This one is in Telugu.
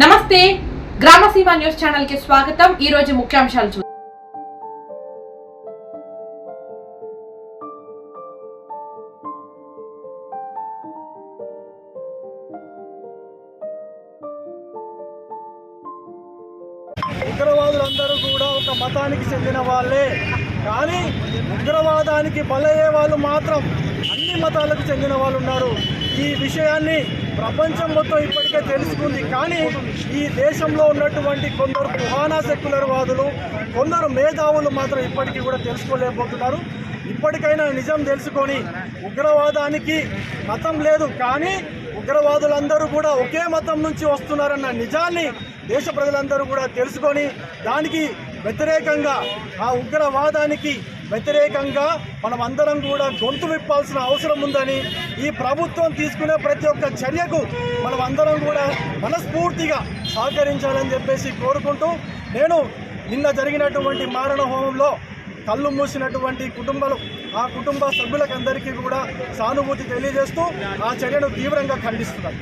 నమస్తే. గ్రామసీమ న్యూస్ ఛానల్కి స్వాగతం. ఈ రోజు ముఖ్యాంశాలు చూ ఉగ్రవాదులందరూ కూడా ఒక మతానికి చెందిన వాళ్ళే. కానీ ఉగ్రవాదానికి బలయ్యే వాళ్ళు మాత్రం అన్ని మతాలకు చెందిన వాళ్ళు ఉన్నారు. ఈ విషయాన్ని ప్రపంచం మొత్తం ఇప్పటికే తెలుసుకుంది. కానీ ఈ దేశంలో ఉన్నటువంటి కొందరు కుహానా సెక్యులర్ వాదులు కొందరు మేధావులు మాత్రం ఇప్పటికీ కూడా తెలుసుకోలేకపోతున్నారు. ఇప్పటికైనా నిజం తెలుసుకొని ఉగ్రవాదానికి మతం లేదు. కానీ ఉగ్రవాదులందరూ కూడా ఒకే మతం నుంచి వస్తున్నారన్న నిజాన్ని దేశ ప్రజలందరూ కూడా తెలుసుకొని దానికి వ్యతిరేకంగా ఆ ఉగ్రవాదానికి వ్యతిరేకంగా మనం అందరం కూడా గొంతు విప్పాల్సిన అవసరం ఉందని ఈ ప్రభుత్వం తీసుకునే ప్రతి ఒక్క చర్యకు మనం అందరం కూడా మనస్ఫూర్తిగా సహకరించాలని చెప్పేసి కోరుకుంటూ నేను నిన్న జరిగినటువంటి మారణ హోమంలో కళ్ళు మూసినటువంటి కుటుంబాలు ఆ కుటుంబ సభ్యులకందరికీ కూడా సానుభూతి తెలియజేస్తూ ఆ చర్యను తీవ్రంగా ఖండిస్తున్నాను.